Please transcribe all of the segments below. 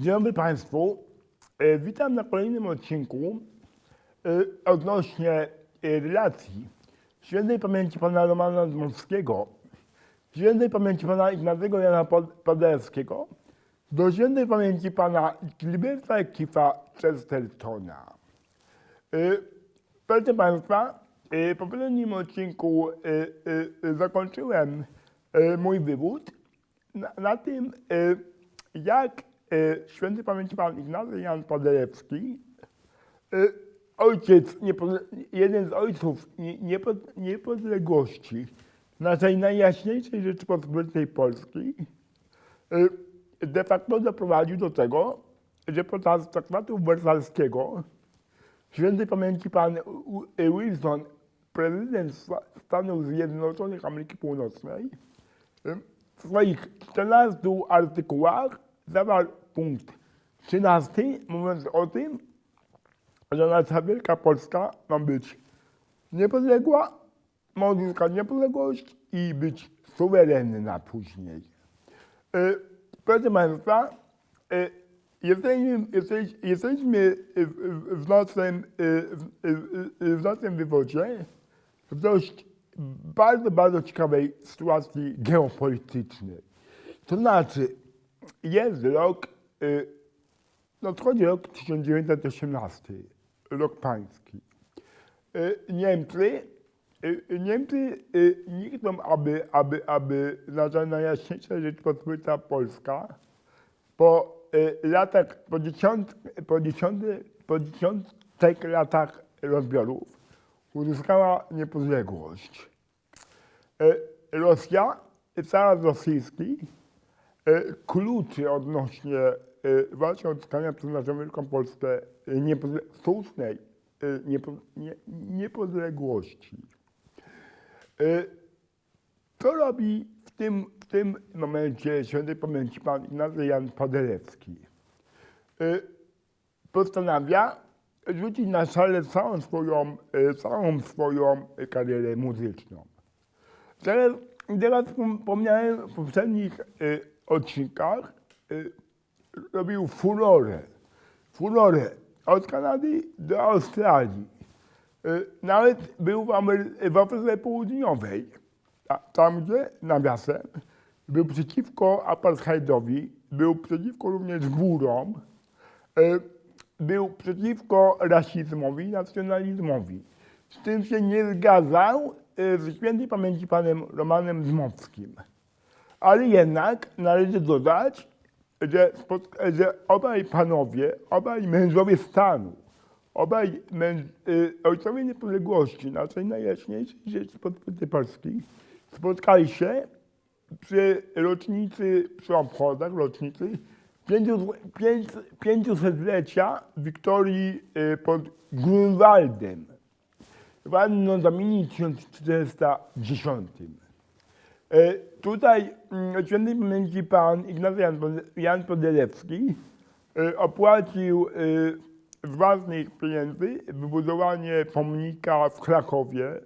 Dzień dobry Państwu. E, Witam na kolejnym odcinku e, odnośnie e, relacji świętej pamięci pana Romana Dmowskiego, świętej pamięci pana Ignacego Jana Paderewskiego do świętej pamięci pana Gilberta Kifa Chestertona. E, Proszę Państwa, e, w poprzednim odcinku e, zakończyłem mój wywód na, tym, jak e, święty pamięci pan Ignacy Jan Paderewski, ojciec, jeden z ojców nie- niepod- niepodległości naszej najjaśniejszej Rzeczypospolitej Polskiej, e, de facto doprowadził do tego, że podczas traktatu wersalskiego Świętej pamięci pan Wilson, prezydent Sta- Stanów Zjednoczonych Ameryki Północnej, w swoich 14 artykułach zawarł punkt 13, mówiąc o tym, że nasza Wielka Polska ma być niepodległa, ma uzyskać niepodległość i być suwerenna później. E, Proszę Państwa, e, jesteśmy, jesteś, jesteśmy w, w, naszym, e, w, w, wywodzie w dość bardzo, bardzo ciekawej sytuacji geopolitycznej. To znaczy, jest rok, nadchodzi rok 1918, rok pański. E, Niemcy, e, Niemcy e, nie chcą, aby, aby, aby nasza najjaśniejsza Rzeczpospolita Polska po latach, po, dziesiąt, po, dziesiąty, po dziesiątek latach rozbiorów uzyskała niepodległość. Rosja, carat rosyjski, kluczy odnośnie e, właśnie odzyskania przez naszą Wielką Polskę e, niepodle- słusznej e, niepo- nie, niepodległości. Co robi w tym, w tym momencie świętej pamięci pan Ignacy Jan Paderewski? Postanawia rzucić na szale całą swoją, całą swoją karierę muzyczną. Teraz, teraz wspomniałem w poprzednich odcinkach, robił furorę. Furorę od Kanady do Australii. E, Nawet był w, Amery- w Afryce Południowej, tam gdzie, nawiasem, był przeciwko apartheidowi, był przeciwko również górom, e, był przeciwko rasizmowi, nacjonalizmowi. Z tym się nie zgadzał z świętej pamięci panem Romanem Dmowskim. Ale jednak należy dodać, że, że obaj panowie, obaj mężowie stanu, obaj męż, y, ojcowie niepodległości naszej najjaśniejszej Rzeczypospolitej Polskiej spotkali się przy rocznicy, przy obchodach rocznicy 500-lecia Wiktorii y, pod Grunwaldem w Anno Domini 1410. E, Tutaj mm, świętej pamięci pan Ignacy Jan, Pod- Jan Podelewski e, opłacił e, z własnych pieniędzy wybudowanie pomnika w Krakowie.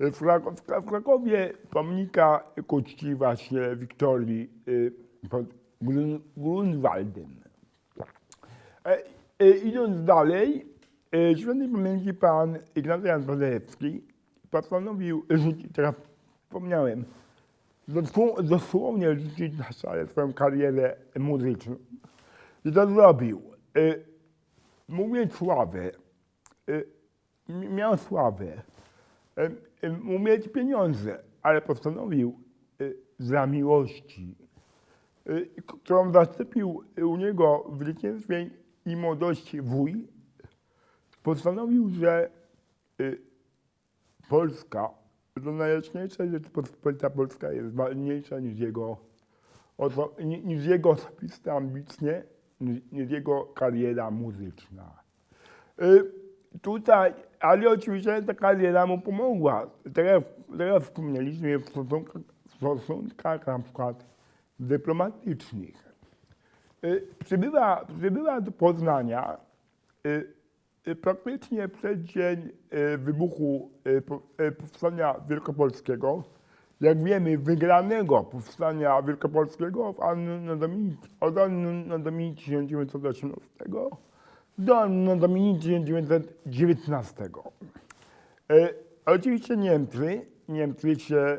W, Krak- w Krak- w Krakowie pomnika ku czci właśnie Wiktorii pod Grun, Grunwaldem. Idąc dalej, świętej pamięci pan Ignacy Jan Paderewski postanowił rzucić, teraz wspomniałem, dosłownie rzucić na szale swoją karierę muzyczną. I to zrobił. E, Mógł mieć sławę, e, miał sławę, e, mógł mieć pieniądze, ale postanowił dla miłości którą zaszczepił u niego w dzieciństwie i młodości wuj, postanowił, że Polska, to najjaśniejsza Rzeczypospolita Polska jest ważniejsza niż jego, oso, ni- niż jego osobiste ambicje, niż, niż jego kariera muzyczna. Y, tutaj, ale oczywiście ta kariera mu pomogła. Teraz, teraz wspomnieliśmy w stosunkach, w stosunkach na przykład dyplomatycznych. Y, Przybyła, do Poznania y, praktycznie przed dzień y, wybuchu y, po- y, powstania wielkopolskiego. Jak wiemy, wygranego powstania wielkopolskiego w Anno Dominici, od Anno Dominici 1918 do Anno Dominici 1919. E, oczywiście Niemcy, Niemcy się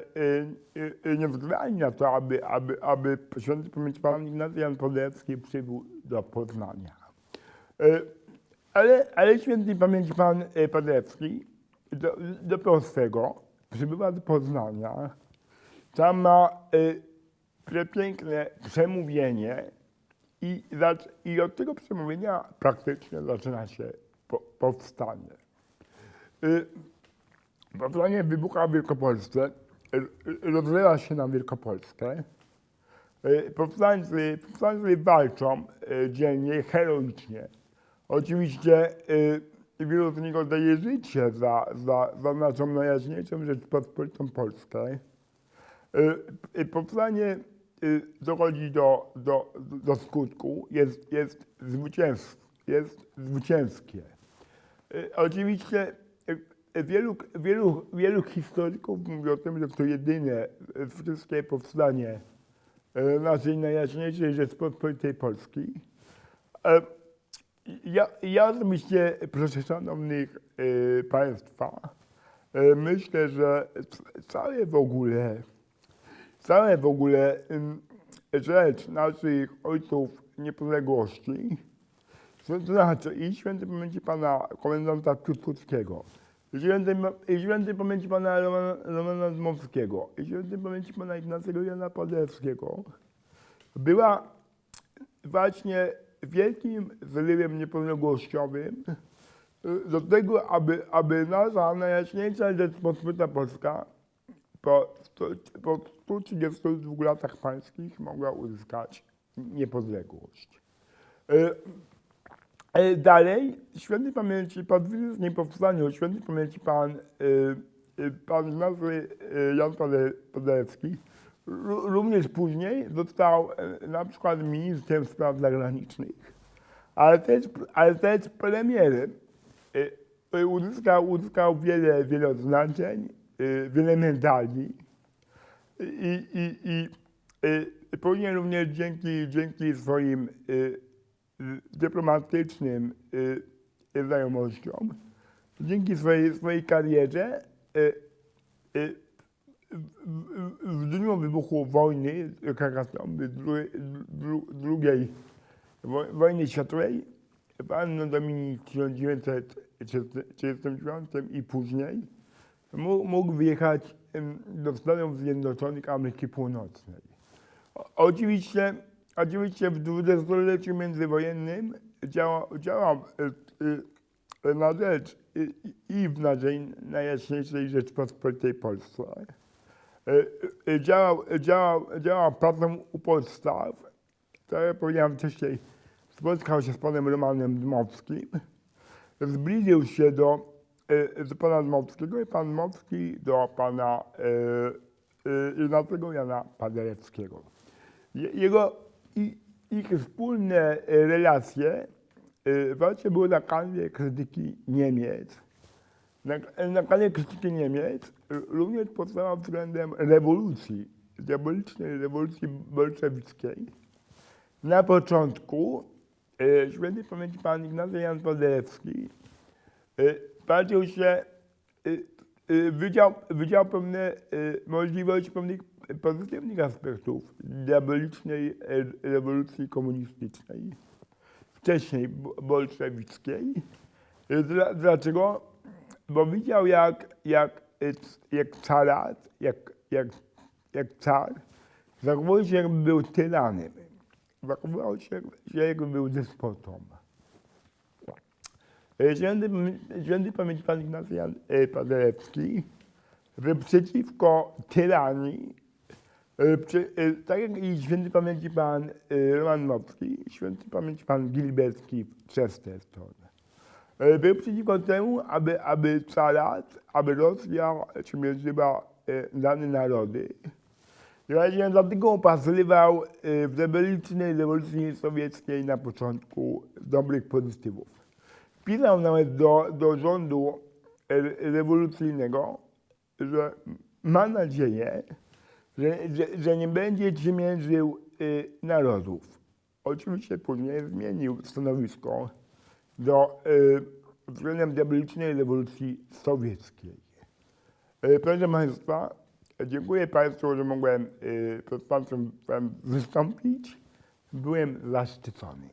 nie zgrali na to, aby, aby, aby święty pamięć pan Ignacy Jan Paderewski przybył do Poznania. E, ale, ale święty pamięci pan e, Paderewski do, do Prostego przybywa do Poznania. Tam ma e, przepiękne przemówienie i, i od tego przemówienia praktycznie zaczyna się po, powstanie. Y, Powstanie wybucha w Wielkopolsce, y, y, rozlewa się na Wielkopolskę. Y, Powstańcy, powstańcy walczą y, dziennie, heroicznie. Oczywiście y, wielu z nich oddaje życie za, za, za naszą najjaśniejszą Rzeczpospolitą Polskę. Y, y, Powstanie y, dochodzi do, do, do skutku, jest, jest, jest zwycięskie. Y, Oczywiście y, wielu, wielu, wielu historyków mówi o tym, że to jedyne y, wszystkie powstanie y, naszej najjaśniejszej Rzeczpospolitej Polski. E, Ja, ja osobiście, proszę szanownych y, Państwa, y, myślę, że całe w ogóle, całe w ogóle ym, rzecz naszych ojców niepodległości, to znaczy i świętej pamięci pana komendanta Piłsudskiego, i świętej, i pamięci pana Romana, Romana i świętej pamięci pana Ignacego Jana Paderewskiego, była właśnie wielkim zrywem niepodległościowym do tego, aby, aby nasza najjaśniejsza Rzeczpospolita Polska po, sto, po 132 latach pańskich mogła uzyskać niepodległość. Y, y, Dalej, świętej pamięci, po 20 powstaniu, świętej pamięci pan, y, pan Ignacy y, Jan Pade- Paderewski, również później został y, na przykład ministrem spraw zagranicznych, ale też, ale też premierem. Y, Uzyskał, uzyskał wiele, wiele odznaczeń, y, wiele medali i, i, i y, później również dzięki, dzięki swoim dyplomatycznym znajomościom, dzięki swojej, swojej karierze w, w, w dniu wybuchu wojny, katastrofy dru- dru- drugiej wo- wojny światowej, pan Dominik w 1939 i później mógł, wyjechać do Stanów Zjednoczonych Ameryki Północnej. Oczywiście, oczywiście w dwudziestoleciu międzywojennym działał, działał e, e, na rzecz e, i w naszej najjaśniejszej Rzeczpospolitej Polsce. E, e, Działał, działał, działał pracą u podstaw, tak jak powiedziałem wcześniej, spotkał się z panem Romanem Dmowskim, zbliżył się do, e, do pana Dmowskiego i pan Dmowski do pana e, e, Jana Paderewskiego. Je- Jego, i, ich wspólne e, relacje e, właśnie były na kanwie krytyki Niemiec. Na, kanwie krytyki Niemiec również powstała względem rewolucji, diabolicznej rewolucji bolszewickiej. Na początku e, świętej pamięci pan Ignacy Jan Paderewski e, patrzył się, e, widział, widział pewne możliwości pewnych pozytywnych aspektów diabolicznej rewolucji komunistycznej, wcześniej bo- bolszewickiej. Dla, dlaczego? Bo widział jak, jak, jak carat, jak, jak, jak car zachowuje się jakby był tyranem. Zachowywał się, jakby był despotą. E, Święty, święty pamięć pan Ignacy Jan e, Paderewski że przeciwko tyranii, e, przy- tak jak i święty pamięci pan Roman święty pamięci pan Gilberski w Chesterton. Był przeciwko temu, aby, aby carat, aby Rosja przymierzyła dane narody. Właśnie dlatego opatrywał w rebelicznej rewolucji sowieckiej na początku dobrych pozytywów. Pisał nawet do, do rządu rewolucyjnego, że ma nadzieję, że, że, że nie będzie ciemiężył narodów. Oczywiście później zmienił stanowisko do y, względem diabolicznej rewolucji sowieckiej. Y, proszę Państwa, dziękuję Państwu, że mogłem y, przed Państwem wystąpić. Byłem zaszczycony.